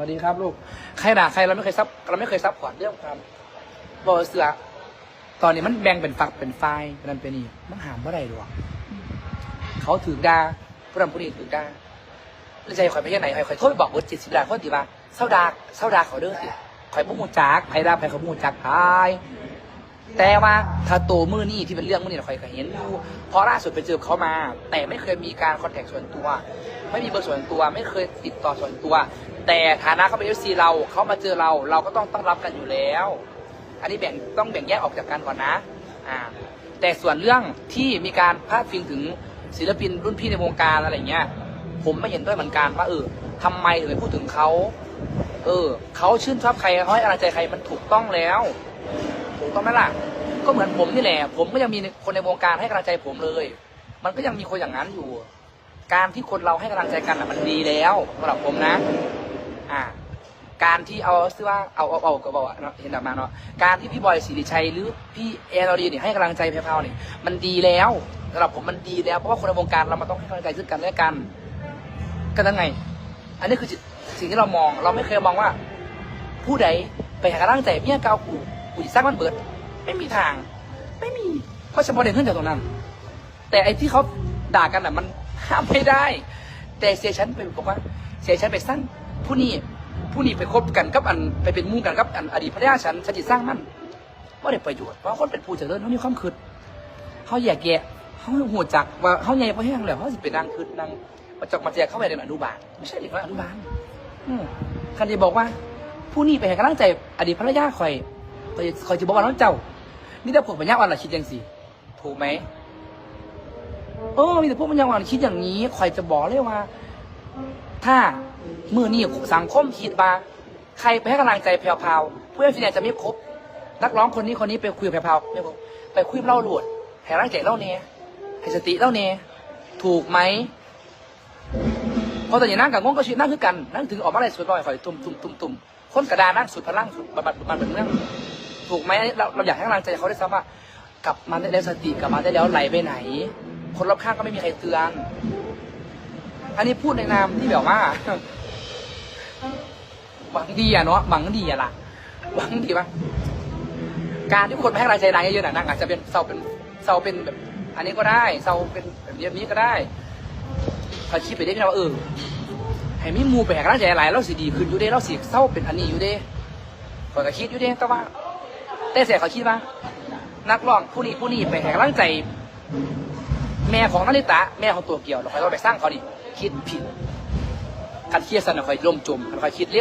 สวัสดีครับลูก ใครด่าใครเราไม่เคยซับเราไม่เคยซับพอร์ตเรื่องความบอเสือตอนนี้มันแบ่งเป็นฝักเป็นไฟเป็นนั่นเป็นนี่มันหามว่าไรหรอกเขาถือดาผู้นำผู้นี้ถือดาแล้วใจคอยไปที่ไหนคอยคอยโทษไปบอกว่าจิตสิบลานคนตีว่าเศร้าดาเศร้าดาเขาเด้อสิคอยบุ้งมูจักไผ่ดาไผ่เขาบุ้งจักทาย แต่ว่าถ้าโตมือนี่ที่เป็นเรื่องมือนี่ข่อยเห็นอยู่เพราะล่าสุดไปเจอเขามา แต่ไม่เคยมีการคอนแทคส่วนตัว ไม่มีเบอร์ส่วนตัว ไม่เคยติดต่อส่วนตัว แต่ฐานะเขาเป็นเอฟซีเราเขามาเจอเราเราก็ต้องต้องรับกันอยู่แล้ว อันนี้แบ่งต้องแบ่งแยกออกจากกันก่อนนะอ่าแต่ส่วนเรื่องที่มีการพาดพิงถึงศิลปินรุ่นพี่ในวงการอะไรเงี้ย ผมไม่เห็นด้วยเหมือนกันว่าเออทำไมถึงไปพูดถึงเขาเออเขาชื่นชอบใครเขาให้กำลังใจใครมันถูกต้องแล้ว ถูกต้องไหมล่ะก็เหมือนผมนี่แหละ ผมก็ยังมีคนในวงการให้กำลังใจผมเลย มันก็ยังมีคนอย่างนั้นอยู่ การที่คนเราให้กำลังใจกันอะมันดีแล้วสำหรับผมนะ อ่า การที่เอาซื้อว่าเอาเอาเอาก็บอกว่าเห็นแบบมาเนาะการที่พี่บอยศรีชัยหรือพี่แอนอรีเนี่ยให้กำลังใจแพรวๆเนี่ยมันดีแล้วสำหรับผมมันดีแล้วเพราะว่าคนในวงการเรามันต้องให้กำลังใจซึ่งกันและกัน ก็ยังไง อันนี้คือสิ่งที่เรามอง เราไม่เคยมองว่า ผู้ใดไปหากำลังใจเมียเก่ากู กูจะสร้างมันเบิด ไม่มีทาง ไม่มี เพราะเฉพาะเด่นขึ้นจากตรงนั้น แต่ไอ้ที่เขาด่ากันอะมันห้ามไม่ได้ แต่เสียฉันไปบอกว่า เสียฉันไปสร้างผู้นี้ผู้นี้ไปคบกันกับอันไปเป็นมู่กันกับอันอดีตภรรยาฉันฉันจะสร้างมันว่าได้ประโยชน์เพราะคนเป็นผู้เจริญเขามีความคิดเขาแยกแยะเขาหัวจักว่าเขาใหญ่พอแห้งแล้วเขาสิเป็นนางคืดนางมาจอกมาแจกเข้าไปในอนุบาลไม่ใช่เด็กน้อยอนุบาลอืมคันจะบอกว่า ผู้นี้ไปให้กำลังใจอดีตภรรยาคอย คอยคอยจะบอกว่าน้องเจ้านี่แต่พวกปัญญาอ่อนละคิดอยังสิถูกไหมเออมีแต่พวกมันยังหวานคิดอย่างนี้คอยจะบอกเลยว่า ถ้ามือนี่สังคมคิดว่าใครไปให้กำลังใจแพรวๆผู้เล่นฟินแลนด์จะไม่ครบนักร้องคนนี้คนนี้ไปคุยกับแพรวๆไม่ครบไปคุยเล่าหลวดให้กำลังใจเล่าเน่ให้สติเล่าเน่ถูกไหมเพราะตอนนี้นั่งกับงงก็ชีนั่งคือกันนั่งถึงออกมาได้สุดลอยคอยตุ่มตุ่มตุ่มตุ่มคนกระดานนั่งสุดพลังสุดบัดบัดบัดเหมือนเรื่อง ถูกไหมเราเราอยากให้กำลังใจเขาได้ซ้ำว่ากลับมาได้แล้วสติกลับมาได้แล้วไหลไปไหน คนรอบข้างก็ไม่มีใครเตือน อันนี้พูดในนามที่แบบว่า หวังดีอะเนาะหวังดีอะล่ะหวังดีปะการที่คนมาให้กำลังใจนางเยอะๆน่ะนางอาจจะเป็นเซาเป็นเซาเป็นแบบ อันนี้ก็ได้เซาเป็นแบบนี้ก็ได้พอคิดไปได้ที่ว่าเออให้มีมูไปให้กำลังใจหลายเราสิดีขึ้นอยู่เด้เราสิเศร้าเป็นอันนี้อยู่เด้ขอยก็คิดอยู่เด้แต่ว่า แต่เสียเขาคิดว่า นักร้องผู้นี้ผู้นี้ไปแห่กำลังใจ แม่ของนาริตะ แม่ของตัวเกี่ยวเราคอยเราไปสร้างเขาดิคิดผิดคัดเครียดสันเราคอยล่มจมเราคอยคิดเร็ว